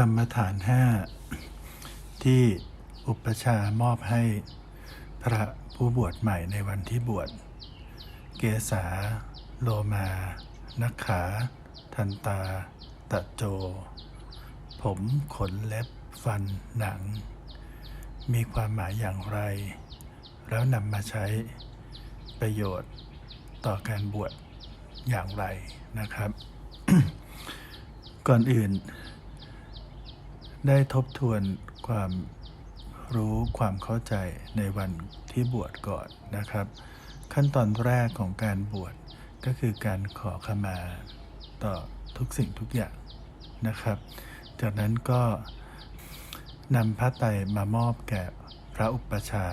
กรรมฐานห้าที่อุปชามอบให้พระผู้บวชใหม่ในวันที่บวช เกษา โลมา นักขา ทันตา ตะโจ ผมขนเล็บฟันหนัง มีความหมายอย่างไร แล้วนำมาใช้ประโยชน์ต่อการบวชอย่างไรนะครับ ก่อนอื่น ได้ทบทวนความรู้ความเข้าใจในวันที่บวชก่อนนะครับ ขั้นตอนแรกของการบวชก็คือการขอขมาต่อทุกสิ่งทุกอย่างนะครับ จากนั้นก็นำพระไตรมามอบแก่พระอุปชา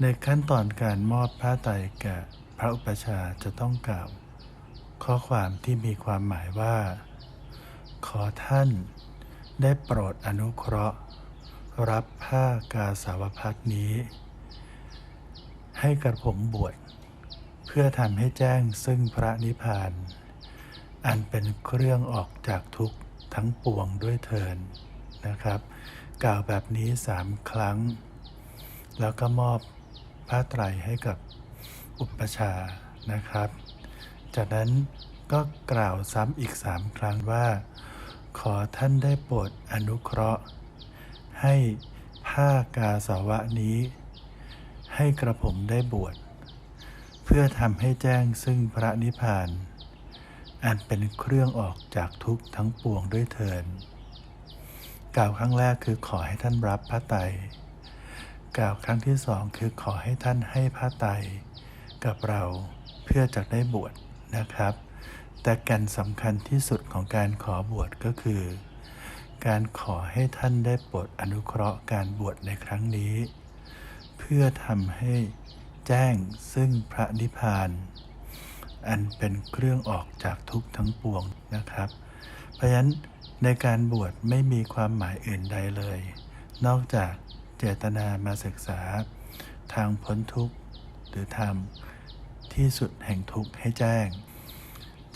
ในขั้นตอนการมอบผ้าไตรแก่พระอุปชาจะต้องกล่าวข้อความที่มีความหมายว่า ขอท่าน ได้โปรดอนุเคราะห์ รับผ้ากาสาวพัดนี้ ให้กระผมบวชเพื่อทำให้แจ้งซึ่งพระนิพพาน อันเป็นเครื่องออกจากทุกข์ทั้งปวงด้วยเทินนะครับ กล่าวแบบนี้สามครั้ง แล้วก็มอบผ้าไตรให้กับอุปชานะครับ จากนั้นก็กล่าวซ้ำอีกสามครั้งว่า ขอท่านได้โปรดอนุเคราะห์ ให้ผ้ากาสาวะนี้ ให้กระผมได้บวช เพื่อทำให้แจ้งซึ่งพระนิพพาน อันเป็นเครื่องออกจากทุกข์ทั้งปวงด้วยเทินกล่าวครั้งแรกคือขอให้ท่านรับพระไตรกล่าวครั้งที่สองคือขอให้ท่านให้พระไตรกับเราเพื่อจะได้บวชนะครับ แต่ก่นสำคัญที่สุดของการขอบวชก็คือ การขอให้ท่านได้โปรดอนุเคราะห์การบวชในครั้งนี้ เพื่อทำให้แจ้งซึ่งพระนิพพาน อันเป็นเครื่องออกจากทุกข์ทั้งปวงนะครับ เพราะฉะนั้นในการบวชไม่มีความหมายอื่นใดเลย นอกจากเจตนามาศึกษา ทางพ้นทุกข์หรือทำที่สุดแห่งทุกข์ให้แจ้ง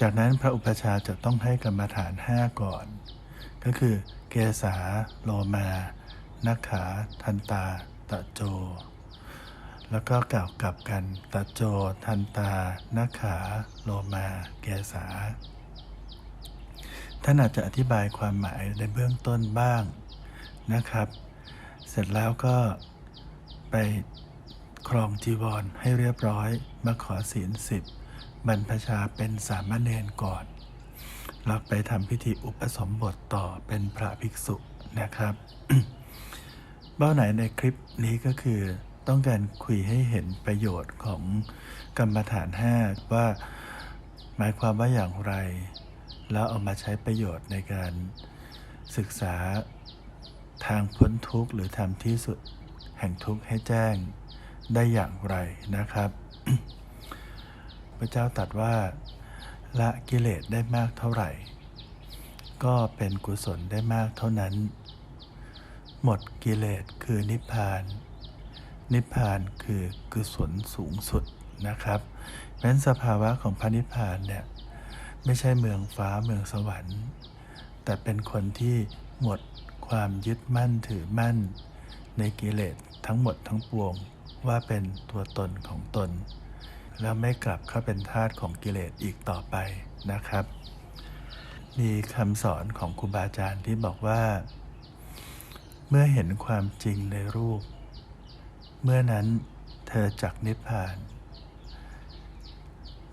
จากนั้นพระอุปชาจะต้องให้กรรมฐานห้าก่อน ก็คือเกษาโลมานักขาทันตา ตะโจ แล้วก็กล่าวกลับกัน ตะโจ ทันตานักขาโลมาเกษาท่านอาจจะอธิบายความหมายในเบื้องต้นบ้างนะครับ เสร็จแล้วก็ไปครองจีวรให้เรียบร้อยมาขอศีลสิบ บรรพชาเป็นสามเณรก่อนแล้วไปทำพิธีอุปสมบทต่อเป็นพระภิกษุนะครับเบ้าไหนในคลิปนี้ก็คือต้องการคุยให้เห็นประโยชน์ของกรรมฐานห้าว่าหมายความว่าอย่างไร แล้วเอามาใช้ประโยชน์ในการศึกษาทางพ้นทุกข์หรือทำที่สุดแห่งทุกข์ให้แจ้งได้อย่างไรนะครับ พระเจ้าตรัสว่าละกิเลสได้มากเท่าไหร่ ก็เป็นกุศลได้มากเท่านั้น หมดกิเลสคือนิพพาน นิพพานคือกุศลสูงสุดนะครับเพราะฉะนั้นสภาวะของพระนิพพานเนี่ยไม่ใช่เมืองฟ้าเมืองสวรรค์ แต่เป็นคนที่หมดความยึดมั่นถือมั่น ในกิเลสทั้งหมดทั้งปวงว่าเป็นตัวตนของตน แล้วไม่กลับเข้าเป็นทาสของกิเลสอีกต่อไปนะครับ มีคำสอนของครูบาอาจารย์ที่บอกว่า เมื่อเห็นความจริงในรูป เมื่อนั้นเธอจักนิพพาน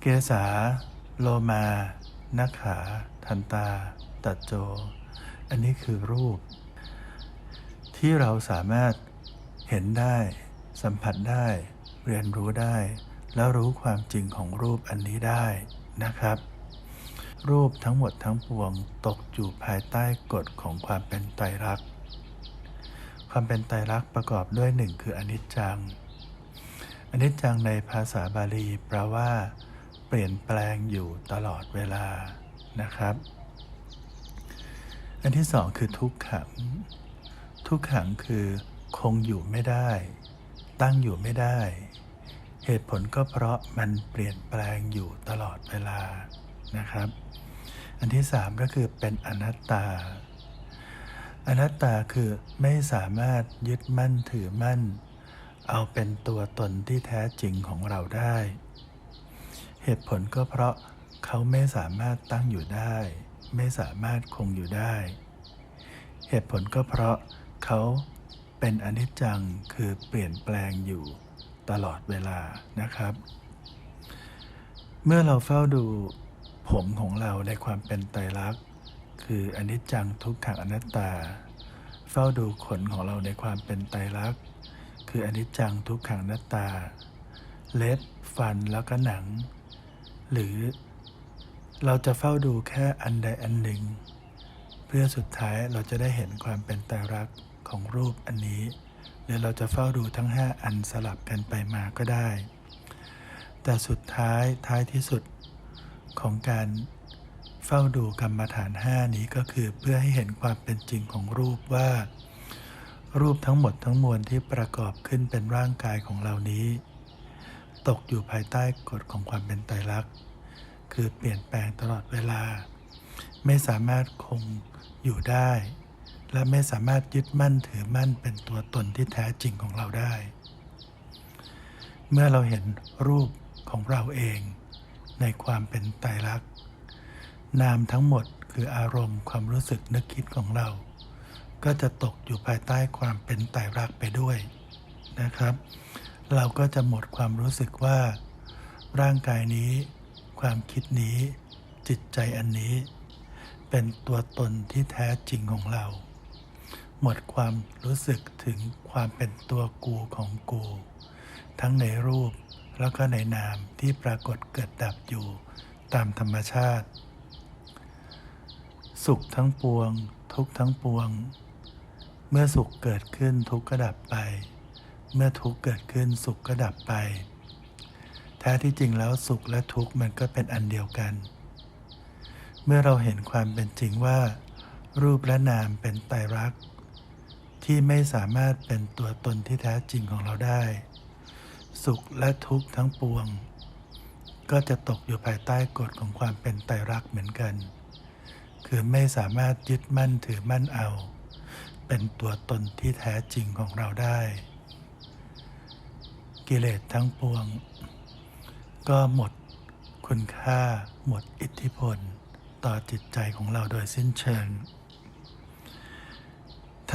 เกษาโลมานักขา ทันตา ตัดโจ อันนี้คือรูป ที่เราสามารถเห็นได้ สัมผัสได้ เรียนรู้ได้ แล้วรู้ความจริงของรูปอันนี้ได้นะครับ รูปทั้งหมดทั้งปวงตกอยู่ภายใต้กฎของความเป็นไตรลักษณ์ความเป็นไตรลักษณ์ประกอบด้วยหนึ่งคืออนิจจัง อนิจจังในภาษาบาลีแปลว่า เปลี่ยนแปลงอยู่ตลอดเวลานะครับ อันที่สองคือทุกขัง ทุกขังคือคงอยู่ไม่ได้ ตั้งอยู่ไม่ได้ เหตุผลก็เพราะมันเปลี่ยนแปลงอยู่ตลอดเวลานะครับ อันที่สามก็คือเป็นอนัตตา อนัตตาคือไม่สามารถยึดมั่นถือมั่น เอาเป็นตัวตนที่แท้จริงของเราได้ เหตุผลก็เพราะเขาไม่สามารถตั้งอยู่ได้ ไม่สามารถคงอยู่ได้ เหตุผลก็เพราะเขาเป็นอนิจจังคือเปลี่ยนแปลงอยู่ ตลอดเวลานะครับ เมื่อเราเฝ้าดูผมของเราในความเป็นไตรลักษณ์ คืออนิจจังทุกขังอนัตตา เฝ้าดูขนของเราในความเป็นไตรลักษณ์ คืออนิจจังทุกขังอนัตตา เล็บฟันแล้วก็หนัง หรือเราจะเฝ้าดูแค่อันใดอันหนึ่ง เพื่อสุดท้ายเราจะได้เห็นความเป็นไตรลักษณ์ของรูปอันนี้ หรือเราจะเฝ้าดูทั้ง 5 อันสลับกันไปมาก็ได้ แต่สุดท้ายท้ายที่สุดของการเฝ้าดูกรรมฐาน 5 นี้ก็คือเพื่อให้เห็นความเป็นจริงของรูปว่า รูปทั้งหมดทั้งมวลที่ประกอบขึ้นเป็นร่างกายของเรานี้ ตกอยู่ภายใต้กฎของความเป็นไตรลักษณ์คือเปลี่ยนแปลงตลอดเวลา ไม่สามารถคงอยู่ได้ และไม่สามารถยึดมั่นถือมั่นเป็นตัวตนที่แท้จริงของเราได้ เมื่อเราเห็นรูปของเราเอง ในความเป็นไตรลักษณ์ นามทั้งหมดคืออารมณ์ความรู้สึกนึกคิดของเรา ก็จะตกอยู่ภายใต้ความเป็นไตรลักษณ์ไปด้วยนะครับ เราก็จะหมดความรู้สึกว่า ร่างกายนี้ ความคิดนี้ จิตใจอันนี้ เป็นตัวตนที่แท้จริงของเรา หมดความรู้สึกถึงความเป็นตัวกูของกู ทั้งในรูปแล้วก็ในนามที่ปรากฏเกิดดับอยู่ตามธรรมชาติ สุขทั้งปวง ทุกข์ทั้งปวง เมื่อสุขเกิดขึ้นทุกข์ก็ดับไป เมื่อทุกข์เกิดขึ้นสุขก็ดับไปแท้ที่จริงแล้วสุขและทุกข์มันก็เป็นอันเดียวกัน เมื่อเราเห็นความเป็นจริงว่า รูปและนามเป็นไตรลักษณ์ ที่ไม่สามารถเป็นตัวตนที่แท้จริงของเราได้ สุขและทุกข์ทั้งปวง ก็จะตกอยู่ภายใต้กฎของความเป็นไตรลักษณ์เหมือนกัน คือไม่สามารถยึดมั่นถือมั่นเอา เป็นตัวตนที่แท้จริงของเราได้ กิเลสทั้งปวง ก็หมดคุณค่าหมดอิทธิพล ต่อจิตใจของเราโดยสิ้นเชิง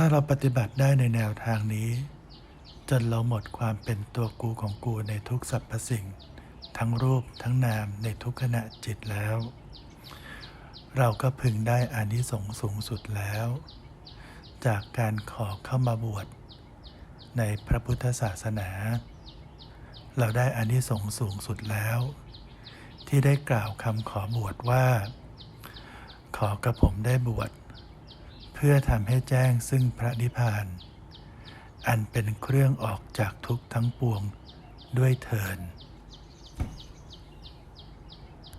ถ้าเราปฏิบัติได้ในแนวทางนี้ จนเราหมดความเป็นตัวกูของกูในทุกสรรพสิ่ง ทั้งรูปทั้งนามในทุกขณะจิตแล้ว เราก็พึงได้อานิสงส์สูงสุดแล้ว จากการขอเข้ามาบวชในพระพุทธศาสนา เราได้อานิสงส์สูงสุดแล้ว ที่ได้กล่าวคำขอบวชว่า ขอกระผมได้บวช พื่อทำให้แจ้งซึ่งพระนิพพาน อันเป็นเครื่องออกจากทุกข์ทั้งปวงด้วยเถิน